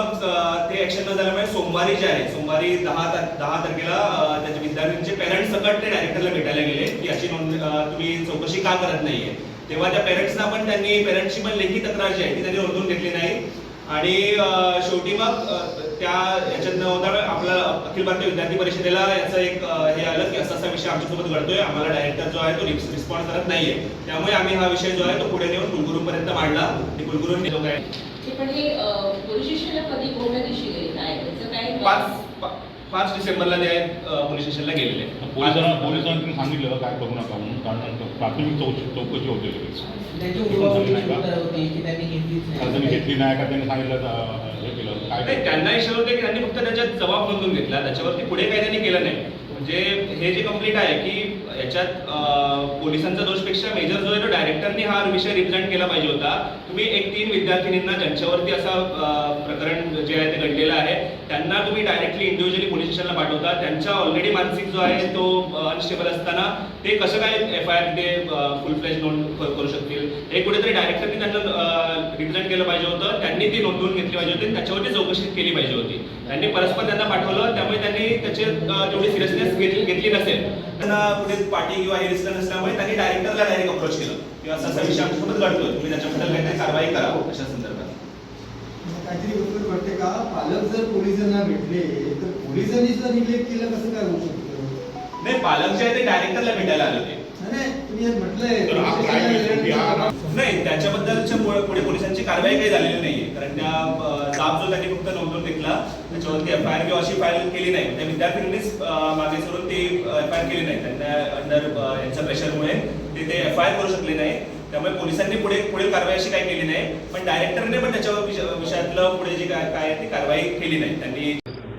मग, ते ऍक्शन न झाल्यामुळे सोमवारी जे आहे सोमवारी दहा दहा तारखेला त्याच्या विद्यार्थ्यांचे पेरेंट्स सकट ते डायरेक्टरला भेटायला गेले. की अशी नोंद तुम्ही चौकशी का करत नाहीये? तेव्हा त्या पेरेंट्सना पण त्यांनी पेरेंट्सची पण लेखी तक्रार जी आहे ती त्यांनी नोंदवून घेतली नाही. आणि शेवटी मग त्या याच्यात न होता आपला अखिल भारतीय विद्यार्थी परिषदेला याचं एक हे आलं की असा असा विषय आमच्यासोबत घडतोय आम्हाला डायरेक्टर जो आहे तो रिस्पॉन्स करत नाहीये. त्यामुळे आम्ही हा विषय जो आहे तो पुढे नेऊन कुलगुरूपर्यंत मांडला. कुलगुरूंनी जो काय पण हे पोलीस स्टेशनला कधी कोणत्या दिवशी गेले काय? त्याचं काय पाच डिसेंबरला ते पोलीस स्टेशनला गेलेले. पोलिसांना पोलिसांनी तुम्ही सांगितलं काय करू नका म्हणून कारण प्राथमिक चौकशी चौकशी होते लगेच. त्याची उर्वरित उत्तर होती की त्यांनी घेतलीच कारण त्यांनी नाही घेतली नाही का? त्यांनी सांगितलं अं, हे केलं नाही काय त्यांना इशू होते की त्यांनी फक्त त्याच्यात जबाब नोंदवून घेतला. त्याच्यावरती पुढे काही त्यांनी केलं नाही. म्हणजे हे जे कंप्लीट आहे की याच्यात पोलिसांचा दोषपेक्षा मेजर जो आहे तो डायरेक्टरनी हा विषय रिप्रेझेंट केला पाहिजे होता. तुम्ही एक तीन विद्यार्थिनींना ज्यांच्यावरती असा प्रकरण जे आहे ते घडलेलं आहे त्यांना तुम्ही डायरेक्टली इंडिव्हिज्युअली पोलीस स्टेशनला पाठवता. त्यांचा ऑलरेडी मानसिक जो आहे तो अनस्टेबल असताना ते कसं काय एफ आय आर ते फुल फ्लेज नोंद करू शकतील? हे कुठेतरी डायरेक्टरनी त्यांना रिप्रेझेंट केलं पाहिजे होतं. त्यांनी ती नोंदवून घेतली पाहिजे होती त्याच्यावरती चौकशी केली पाहिजे होती. त्यांनी परस्पर त्यांना पाठवलं त्यामुळे त्यांनी त्याचे तेवढी सिरियसनेस घेतली घेतली नसेल. त्यांना कुठे पार्टी किंवा हे दिसलं नसल्यामुळे त्यांनी डायरेक्टरला डायरेक्ट अप्रोच केलं. किंवा असा असा विषय आमच्यासोबत घडतोय. तुम्ही त्याच्याबद्दल काहीतरी कारवाई करा अशा संदर्भात. काहीतरी गोष्ट वाटते का? पालक जर पोलिसांना भेटले तर पोलिसांनी सुद्धा निग्लेक्ट केलं कसं काय होऊ शकतं? नाही पालक जे आहे ते डायरेक्टरला भेटायला आले होते. नाही, तुम्ही हे म्हटलंय. नाही त्याच्याबद्दलच्या पुढे पोलिसांची कारवाई काही झालेली नाहीये. कारण त्या जाब जो त्यांनी फक्त नोंदवून घेतला त्याच्यावरती एफ आय आर किंवा अशी फाईल केली नाही. त्या विद्यार्थ्यांनीच मागे सरून ती एफ आय आर केली नाही. त्यांना अंडर यांच्या प्रेशरमुळे ते ते एफ आय आर करू शकले नाही. त्यामुळे पोलिसांनी पुढे पुढील कारवाई अशी काही केली नाही. पण डायरेक्टरने पण त्याच्यावर विषय- विषयातलं पुढे जी काय काय ती कारवाई केली नाही. त्यांनी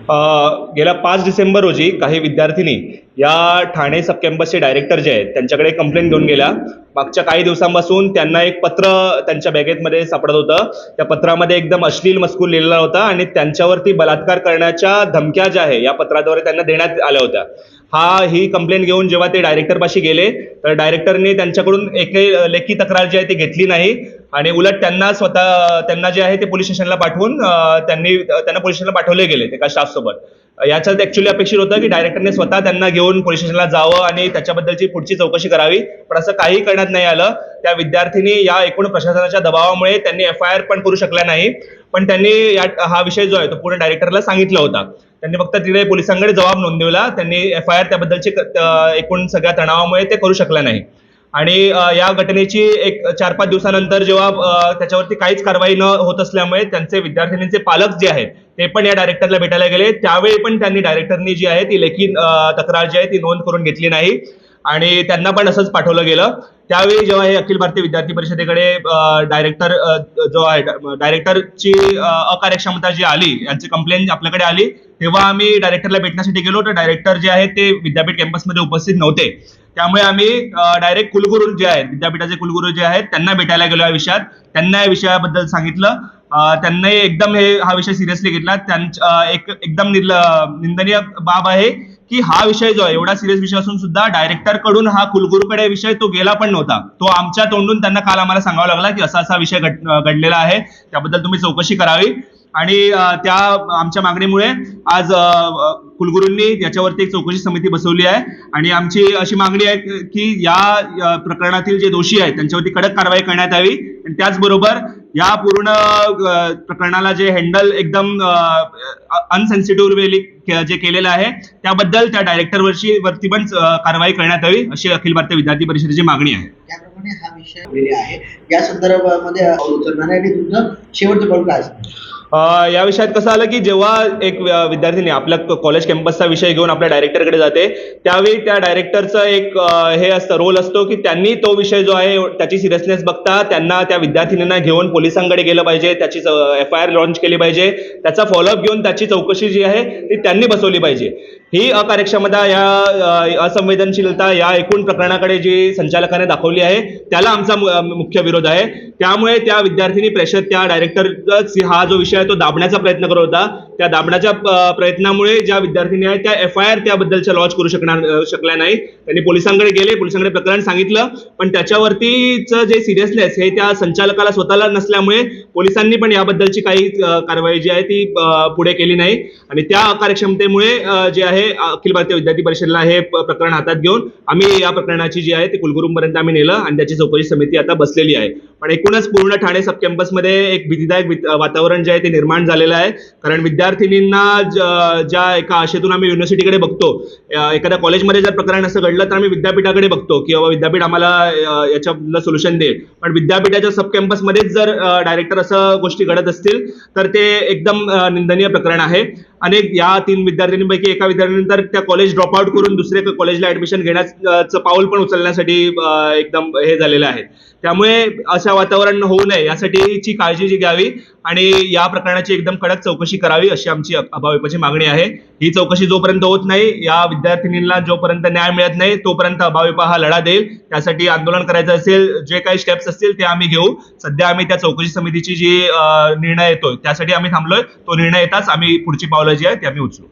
गेल्या पाच डिसेंबर रोजी काही विद्यार्थिनी या ठाणे सब कॅम्पसचे डायरेक्टर जे आहेत त्यांच्याकडे कंप्लेंट घेऊन गेल्या. मागच्या काही दिवसांपासून त्यांना एक पत्र त्यांच्या बॅगेतमध्ये सापडत होतं. त्या पत्रामध्ये एकदम अश्लील मजकूर लिहिलेला होता आणि त्यांच्यावरती बलात्कार करण्याच्या धमक्या ज्या आहे या पत्राद्वारे त्यांना देण्यात आल्या होत्या. हा ही कंप्लेंट घेऊन जेव्हा ते डायरेक्टरपाशी गेले तर डायरेक्टरने त्यांच्याकडून एक लेखी तक्रार जी आहे ती घेतली नाही. आणि उलट त्यांना स्वतः त्यांना जे आहे ते पोलीस स्टेशनला पाठवून त्यांनी त्यांना पोलीस स्टेशनला पाठवले गेले एका स्टाफसोबत याच्यात ऍक्च्युली अपेक्षित होतं की डायरेक्टरने स्वतः त्यांना घेऊन पोलीस स्टेशनला जावं आणि त्याच्याबद्दलची पुढची चौकशी करावी. पण असं काही करण्यात नाही आलं. त्या विद्यार्थ्यांनी या एकूण प्रशासनाच्या दबावामुळे त्यांनी एफ आय आर पण करू शकल्या नाही. पण त्यांनी या हा विषय जो आहे तो पूर्ण डायरेक्टरला सांगितला होता. त्यांनी फक्त तिथे पोलिसांकडे जबाब नोंदवला. त्यांनी एफ आय आर त्याबद्दलची एकूण सगळ्या तणावामुळे ते करू शकल्या नाही. आणि या घटनेची एक चार पाच दिवसानंतर जेव्हा त्याच्यावरती काहीच कारवाई न होत असल्यामुळे त्यांचे विद्यार्थिनींचे पालक जे आहेत ते पण या डायरेक्टरला भेटायला गेले. त्यावेळी पण त्यांनी डायरेक्टरनी जी आहे ती लेखी तक्रार जी आहे ती नोंद करून घेतली नाही. आणि त्यांना पण असंच पाठवलं गेलं. त्यावेळी जेव्हा हे अखिल भारतीय विद्यार्थी परिषदेकडे डायरेक्टर जो आहे डायरेक्टरची अकार्यक्षमता जी आली यांची कंप्लेंट आपल्याकडे आली तेव्हा आम्ही डायरेक्टरला भेटण्यासाठी गेलो. तर डायरेक्टर जे आहेत ते विद्यापीठ कॅम्पसमध्ये उपस्थित नव्हते. त्यामुळे आम्ही डायरेक्ट कुलगुरू जे आहेत विद्यापीठाचे कुलगुरू जे आहेत त्यांना भेटायला गेलो या विषयात. त्यांना या विषयाबद्दल सांगितलं. त्यांनाही एकदम हे हा विषय सिरियसली घेतला. त्यांच्या एक एकदम निर्ल- निंदनीय बाब आहे. की हा विषय जो आहे एवढा सिरियस विषय असून सुद्धा डायरेक्टरकडून हा कुलगुरूकडे विषय तो गेला पण नव्हता. तो आमच्या तोंडून त्यांना काल आम्हाला सांगावा लागला की असा असा विषय घडलेला आहे. त्याबद्दल तुम्ही चौकशी करावी. आणि त्या आमच्या मागणीमुळे आज कुलगुरूंनी याच्यावरती एक चौकशी समिती बसवली आहे. आणि आमची अशी मागणी आहे की या प्रकरणातील जे दोषी आहेत त्यांच्यावरती कडक कारवाई करण्यात यावी. आणि त्याचबरोबर या पूर्ण प्रकरणाला जे हँडल एकदम अनसेन्सिटिव्ह वेली जे केलेलं आहे त्याबद्दल त्या डायरेक्टर वरती पण कारवाई करण्यात यावी अशी अखिल भारतीय विद्यार्थी परिषदेची मागणी आहे. त्याप्रमाणे हा विषय आहे. या संदर्भामध्ये उचलणार आणि तुमचं शेवटचं पाऊल काय या विषयात कसं आलं की जेव्हा एक व्य- आपल्या कॉलेज कॅम्पसचा विषय घेऊन आपल्या डायरेक्टरकडे जाते त्यावेळी त्या डायरेक्टरचं एक हे असतं रोल असतो की त्यांनी तो विषय जो आहे त्याची सिरियसनेस बघता त्यांना त्या विद्यार्थिनींना घेऊन पोलिसांकडे गेलं पाहिजे त्याची एफ आय आर लॉन्च केली पाहिजे त्याचा फॉलोअप घेऊन त्याची चौकशी जी आहे ती त्यांनी बसवली पाहिजे. ही अकार्यक्षमता या असंवेदनशीलता या एकूण प्रकरणाकडे जी संचालकाने दाखवली आहे त्याला आमचा मुख्य विरोध आहे. त्यामुळे त्या विद्यार्थिनी प्रेशर त्या डायरेक्टर हा जो विषय आहे तो दाबण्याचा प्रयत्न करत होता. त्या दाबण्याच्या प्रयत्नामुळे ज्या विद्यार्थिनी आहेत त्या एफ आय आर त्याबद्दलच्या लॉन्च करू शकणार शकल्या नाही. त्यांनी पोलिसांकडे गेले पोलिसांकडे प्रकरण सांगितलं पण त्याच्यावरतीचं जे सिरियसनेस हे त्या संचालकाला स्वतःला नसल्यामुळे पोलिसांनी पण याबद्दलची काही कारवाई जी आहे ती पुढे केली नाही. आणि त्या अकार्यक्षमतेमुळे जे आहे अखिल भारतीय विद्यार्थी परिषदेला हे प्रकरण हातात घेऊन आम्ही या प्रकरणाची जी आहे ती कुलगुरूंपर्यंत आम्ही नेलं आणि त्याची चौकशी समिती आता बसलेली आहे. पण एकूणच पूर्ण ठाणे सब कॅम्पसमध्ये एक भीतीदायक वातावरण जे आहे ते निर्माण झालेलं आहे. कारण विद्यार्थिनींना ज्या एका आशेतून आम्ही युनिव्हर्सिटीकडे बघतो एखाद्या कॉलेजमध्ये जर प्रकरण असं घडलं तर आम्ही विद्यापीठाकडे बघतो की बाबा विद्यापीठ आम्हाला याच्या सोल्युशन देईल. पण विद्यापीठाच्या सब कॅम्पसमध्येच जर डायरेक्टर असं गोष्टी घडत असतील तर ते एकदम निंदनीय प्रकरण आहे. अनेक या तीन विद्यार्थिनींपैकी एका विद्यार्थ्याने तर त्या कॉलेज ड्रॉपआउट करून दुसरे कॉलेजला ऍडमिशन घेण्याचं पाऊल पण उचलण्यासाठी एकदम हे झालेलं आहे. त्यामुळे अशा वातावरण होऊ नये यासाठीची काळजी जी घ्यावी. आणि या प्रकरणाची एकदम कडक चौकशी करावी अशी आमची अभाविपची मागणी आहे. ही चौकशी जोपर्यंत होत नाही या विद्यार्थिनींना जोपर्यंत न्याय मिळत नाही तोपर्यंत अभाविपा हा लढा देईल. त्यासाठी आंदोलन करायचं असेल जे काही स्टेप्स असतील ते आम्ही घेऊ. सध्या आम्ही त्या चौकशी समितीची जी निर्णय येतोय त्यासाठी आम्ही थांबलोय. तो निर्णय येताच आम्ही पुढची पावलं जी आहे ती आम्ही उचलू.